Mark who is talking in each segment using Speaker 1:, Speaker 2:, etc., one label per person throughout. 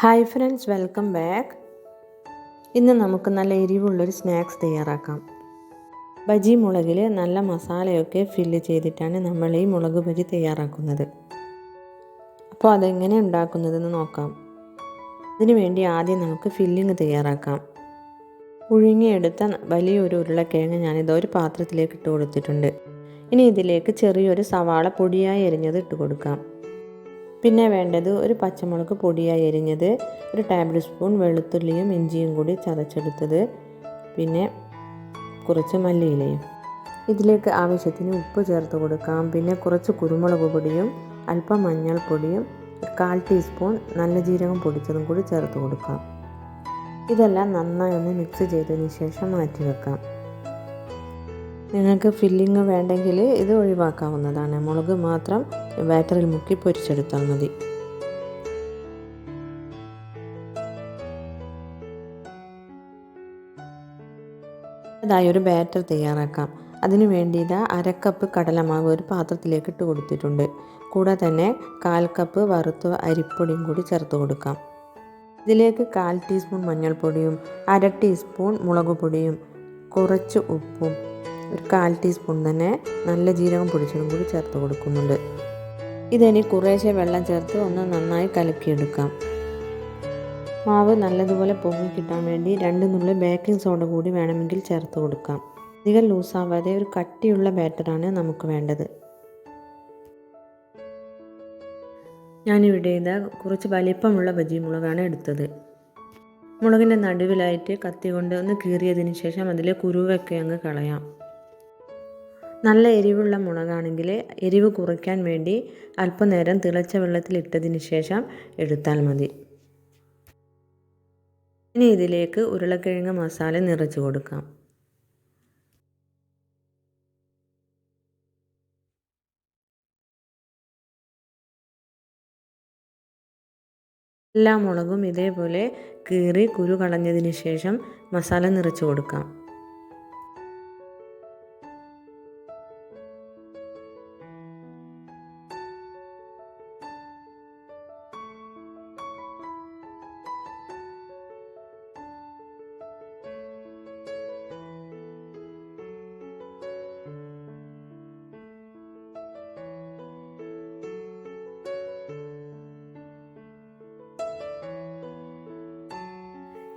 Speaker 1: Hi friends welcome back. ഇന്ന് നമുക്ക് നല്ല എരിവുള്ളൊരു സ്നാക്സ് തയ്യാറാക്കാം. ബജി മുളകിൽ നല്ല മസാലയൊക്കെ ഫില്ല് ചെയ്തിട്ടാണ് നമ്മൾ ഈ മുളക് ബജി തയ്യാറാക്കുന്നത്. അപ്പോൾ അതെങ്ങനെ ഉണ്ടാക്കുന്നതെന്ന് നോക്കാം. അതിനു വേണ്ടി ആദ്യം നമുക്ക് ഫില്ലിങ് തയ്യാറാക്കാം. പുഴുങ്ങിയെടുത്ത വലിയൊരു ഉരുളക്കിഴങ്ങ് ഞാനിത് ഒരു പാത്രത്തിലേക്ക് ഇട്ട് കൊടുത്തിട്ടുണ്ട്. ഇനി ഇതിലേക്ക് ചെറിയൊരു സവാള പൊടിയായി എരിഞ്ഞത് ഇട്ട് കൊടുക്കാം. പിന്നെ വേണ്ടത് ഒരു പച്ചമുളക് പൊടിയായി എരിഞ്ഞത് ഒരു ടേബിൾ സ്പൂൺ വെളുത്തുള്ളിയും ഇഞ്ചിയും കൂടി ചതച്ചെടുത്തത്. പിന്നെ കുറച്ച് മല്ലിയിലയും. ഇതിലേക്ക് ആവശ്യത്തിന് ഉപ്പ് ചേർത്ത് കൊടുക്കാം. പിന്നെ കുറച്ച് കുരുമുളക് പൊടിയും അല്പം മഞ്ഞൾപ്പൊടിയും കാൽ ടീസ്പൂൺ നല്ല ജീരകം പൊടിച്ചതും കൂടി ചേർത്ത് കൊടുക്കാം. ഇതെല്ലാം നന്നായി ഒന്ന് മിക്സ് ചെയ്തതിന് ശേഷം മാറ്റി വെക്കാം നിങ്ങൾക്ക് ഫില്ലിങ് വേണ്ടെങ്കിൽ ഇത് ഒഴിവാക്കാവുന്നതാണ്. മുളക് മാത്രം ബാറ്ററിൽ മുക്കി പൊരിച്ചെടുത്താൽ മതി. അതായി ഒരു ബാറ്റർ തയ്യാറാക്കാം. അതിനു വേണ്ടി അരക്കപ്പ് കടലമാവ് ഒരു പാത്രത്തിലേക്ക് ഇട്ട് കൊടുത്തിട്ടുണ്ട്. കൂടെ തന്നെ കാൽ കപ്പ് വറുത്ത അരിപ്പൊടിയും കൂടി ചേർത്ത് കൊടുക്കാം. ഇതിലേക്ക് കാൽ ടീസ്പൂൺ മഞ്ഞൾപ്പൊടിയും അര ടീസ്പൂൺ മുളക് പൊടിയും കുറച്ച് ഉപ്പും ഒരു കാൽ ടീസ്പൂൺ തന്നെ നല്ല ജീരകം പൊടിച്ചതും കൂടി ചേർത്ത് കൊടുക്കുന്നുണ്ട്. ഇതിനി കുറേശ്ശെ വെള്ളം ചേർത്ത് ഒന്ന് നന്നായി കലക്കിയെടുക്കാം. മാവ് നല്ലതുപോലെ പൊങ്ങി കിട്ടാൻ വേണ്ടി രണ്ട് നുള്ളി ബേക്കിംഗ് സോഡ കൂടി വേണമെങ്കിൽ ചേർത്ത് കൊടുക്കാം. അധികം ലൂസാവാതെ ഒരു കട്ടിയുള്ള ബാറ്ററാണ് നമുക്ക് വേണ്ടത്. ഞാനിവിടെ ഇതാ കുറച്ച് വലിപ്പമുള്ള ബജി മുളകാണ് എടുത്തത്. മുളകിന്റെ നടുവിലായിട്ട് കത്തി കൊണ്ട് ഒന്ന് കീറിയതിന് ശേഷം അതിലെ കുരുവൊക്കെ അങ്ങ് കളയാം. നല്ല എരിവുള്ള മുളകാണെങ്കിൽ എരിവ് കുറയ്ക്കാൻ വേണ്ടി അല്പനേരം തിളച്ച വെള്ളത്തിൽ ഇട്ടതിന് ശേഷം എടുത്താൽ മതി. ഇനി ഇതിലേക്ക് ഉരുളക്കിഴങ്ങ് മസാല നിറച്ച് കൊടുക്കാം. എല്ലാ മുളകും ഇതേപോലെ കീറി കുരു കളഞ്ഞതിന് ശേഷം മസാല നിറച്ച് കൊടുക്കാം.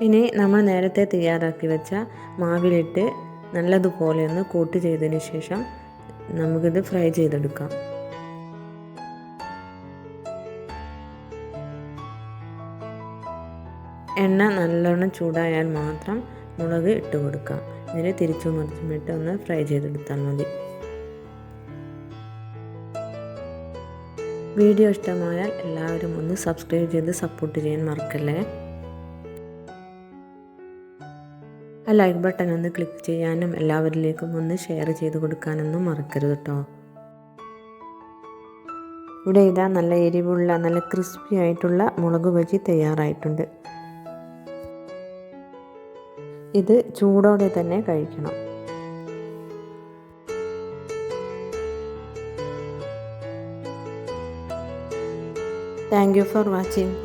Speaker 1: ഇനി നമ്മൾ നേരത്തെ തയ്യാറാക്കി വെച്ച മാവിലിട്ട് നല്ലതുപോലെ ഒന്ന് കൂട്ട് ചെയ്തതിന് ശേഷം നമുക്കിത് ഫ്രൈ ചെയ്തെടുക്കാം. എണ്ണ നല്ലോണം ചൂടായാൽ മാത്രം മുളക് ഇട്ട് കൊടുക്കാം. ഇതിന് തിരിച്ചു മറിച്ചും ഇട്ട് ഒന്ന് ഫ്രൈ ചെയ്തെടുത്താൽ മതി. വീഡിയോ ഇഷ്ടമായാൽ എല്ലാവരും ഒന്ന് സബ്സ്ക്രൈബ് ചെയ്ത് സപ്പോർട്ട് ചെയ്യാൻ മറക്കല്ലേ? ആ ലൈക്ക് ബട്ടൺ ഒന്ന് ക്ലിക്ക് ചെയ്യാനും എല്ലാവരിലേക്കും ഒന്ന് ഷെയർ ചെയ്ത് കൊടുക്കാനൊന്നും മറക്കരുത് കേട്ടോ ഇവിടെ ഇതാ നല്ല എരിവുള്ള നല്ല ക്രിസ്പി ആയിട്ടുള്ള മുളക് ബജി തയ്യാറായിട്ടുണ്ട്. ഇത് ചൂടോടെ തന്നെ കഴിക്കണം. Thank you for watching